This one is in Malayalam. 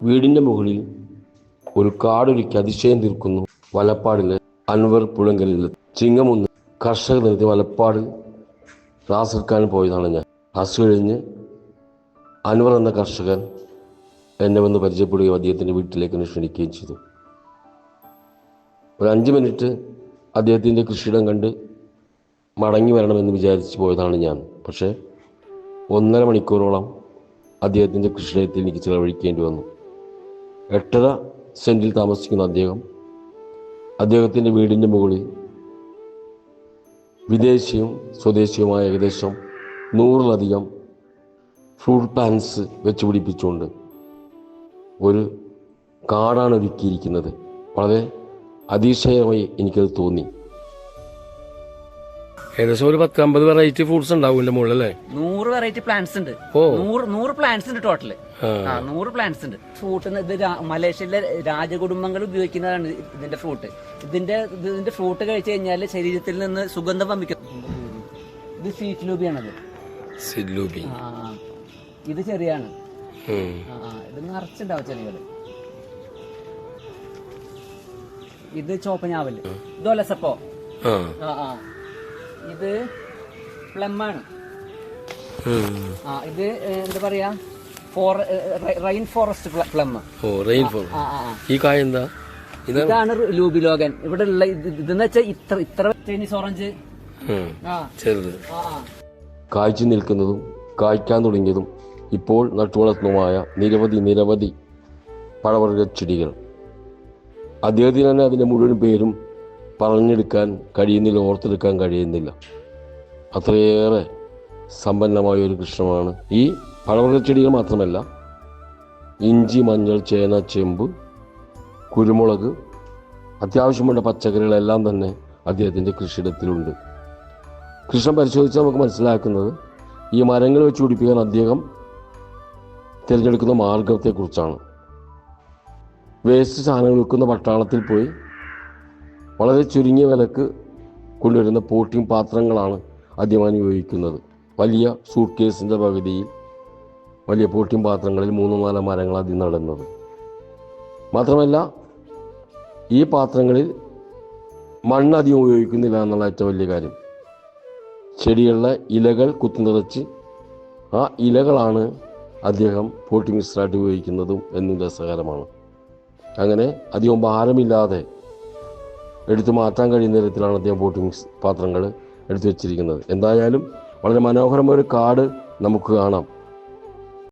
വീടിന്റെ മുകളിൽ ഒരു കാടൊരുക്കി അതിശയം തീർക്കുന്നു. വലപ്പാടിലെ അൻവർ പുഴങ്കലിൽ ചിങ്ങമൊന്ന് കർഷകർ നിർത്തി വലപ്പാട് ക്ലാസ് പോയതാണ് ഞാൻ. ക്ലാസ് കഴിഞ്ഞ് അൻവർ എന്ന കർഷകൻ എന്നെ വന്ന് പരിചയപ്പെടുകയും അദ്ദേഹത്തിന്റെ വീട്ടിലേക്ക് ക്ഷണിക്കുകയും ചെയ്തു. ഒരു അഞ്ച് മിനിറ്റ് അദ്ദേഹത്തിന്റെ കൃഷിയിടം കണ്ട് മടങ്ങി വരണമെന്ന് വിചാരിച്ച് പോയതാണ് ഞാൻ. പക്ഷേ ഒന്നര മണിക്കൂറോളം അദ്ദേഹത്തിന്റെ കൃഷിയിടത്തിൽ എനിക്ക് ചിലവഴിക്കേണ്ടി വന്നു. എട്ടര സെന്റിൽ താമസിക്കുന്ന അദ്ദേഹം അദ്ദേഹത്തിന്റെ വീടിന്റെ മുകളിൽ വിദേശിയും സ്വദേശിയുമായ ഏകദേശം നൂറിലധികം ഫ്രൂട്ട് പ്ലാന്റ്സ് വെച്ച് പിടിപ്പിച്ചുകൊണ്ട് ഒരു കാടാണ് ഒരുക്കിയിരിക്കുന്നത്. വളരെ അതിശയമായി എനിക്കത് തോന്നി. ഏകദേശം ഒരു പത്തമ്പത് വെറൈറ്റി ഫ്രൂട്ട്സ് ഉണ്ടാവും എന്റെ മുകളിൽ അല്ലേ? നൂറ് വെറൈറ്റി പ്ലാന്റ്സ് ഉണ്ട്. ഓ. നൂറ് നൂറ് പ്ലാന്റ്സ് ഉണ്ട് ടോട്ടൽ ആ. ആ നൂറ് പ്ലാന്റ്സ് ഉണ്ട്. ഫ്രൂട്ട് ഇത് രാ- മലേഷ്യയിലെ രാജകുടുംബങ്ങൾ ഉപയോഗിക്കുന്നതാണ് ഇതിന്റെ ഫ്രൂട്ട് ഇതിന്റെ ഇതിന്റെ ഫ്രൂട്ട് കഴിച്ചു കഴിഞ്ഞാൽ ശരീരത്തിൽ നിന്ന് സുഗന്ധം വമിക്കും. ഇത് സീറ്റ് ലൂബിയാണത് സില്ലൂബി ആ, ആ. ഇത് ചെറിയാണ്. ആ, ആ. ഇത് നിറച്ചുണ്ടാവും ചെറിയ ഇത് ചോപ്പഞ്ഞാവൽ. ഇത് ഒലസപ്പോ. ആ. ആ ആ. ഇത് പ്ലമ്മാണ്. ആ ഇത് എന്താ പറയാ? ഫോർ റെയിൻ ഫോറസ്റ്റ് പ്ലം ഓ റെയിൻ. ഈ കായ എന്താ? ഇതാണ് ലൂബി ലോകൻ ഇവിടെ ഉള്ള ഇത് ഇതെന്ന് വെച്ചാൽ ഇത്ര ഇത്ര ചൈനീസ് ഓറഞ്ച്. ആ. ചെറുത്. കായ്ച്ചു നിൽക്കുന്നതും കായ്ക്കാൻ തുടങ്ങിയതും ഇപ്പോൾ നട്ടുവളർത്തുന്നതുമായ നിരവധി നിരവധി പഴവർഗ ചെടികൾ. അദ്ദേഹത്തിന് തന്നെ അതിന്റെ മുഴുവൻ പേരും പറഞ്ഞെടുക്കാൻ കഴിയുന്നില്ല ഓർത്തെടുക്കാൻ കഴിയുന്നില്ല. അത്രയേറെ സമ്പന്നമായ ഒരു കൃഷ്ണമാണ്. ഈ പഴവർഗ ചെടികൾ മാത്രമല്ല ഇഞ്ചി മഞ്ഞൾ ചേന ചെമ്പ് കുരുമുളക് അത്യാവശ്യമുള്ള പച്ചക്കറികളെല്ലാം തന്നെ അദ്ദേഹത്തിന്റെ കൃഷിയിടത്തിലുണ്ട്. കൃഷ്ണൻ പരിശോധിച്ചാൽ നമുക്ക് മനസ്സിലാക്കുന്നത് ഈ മരങ്ങൾ വെച്ച് പിടിപ്പിക്കാൻ അദ്ദേഹം തിരഞ്ഞെടുക്കുന്ന മാർഗത്തെക്കുറിച്ചാണ് വേസ്റ്റ് സാധനങ്ങൾ വിൽക്കുന്ന പട്ടാളത്തിൽ പോയി വളരെ ചുരുങ്ങിയ വിലക്ക് കൊണ്ടുവരുന്ന പോട്ടിംഗ് പാത്രങ്ങളാണ് ആദ്യമായി ഉപയോഗിക്കുന്നത് വലിയ സൂട്ട് കേസിന്റെ പകുതിയിൽ വലിയ പോട്ടിംഗ് പാത്രങ്ങളിൽ മൂന്നോ നാലോ മരങ്ങൾ ആദ്യം നടുന്നത്. മാത്രമല്ല ഈ പാത്രങ്ങളിൽ മണ്ണ് അധികം ഉപയോഗിക്കുന്നില്ല എന്നുള്ള ഏറ്റവും വലിയ കാര്യം. ചെടികളിലെ ഇലകൾ കുത്തിനിറച്ച് ആ ഇലകളാണ് അദ്ദേഹം പോട്ടിംഗ് മിക്സറായിട്ട് ഉപയോഗിക്കുന്നതും എന്നും രസകരമാണ്. അങ്ങനെ അധികം ഭാരമില്ലാതെ എടുത്തു മാറ്റാൻ കഴിയുന്ന തരത്തിലാണ് അദ്ദേഹം ബോട്ടിംഗ് പാത്രങ്ങൾ എടുത്തു വച്ചിരിക്കുന്നത്. എന്തായാലും വളരെ മനോഹരമായ ഒരു കാട് നമുക്ക് കാണാം.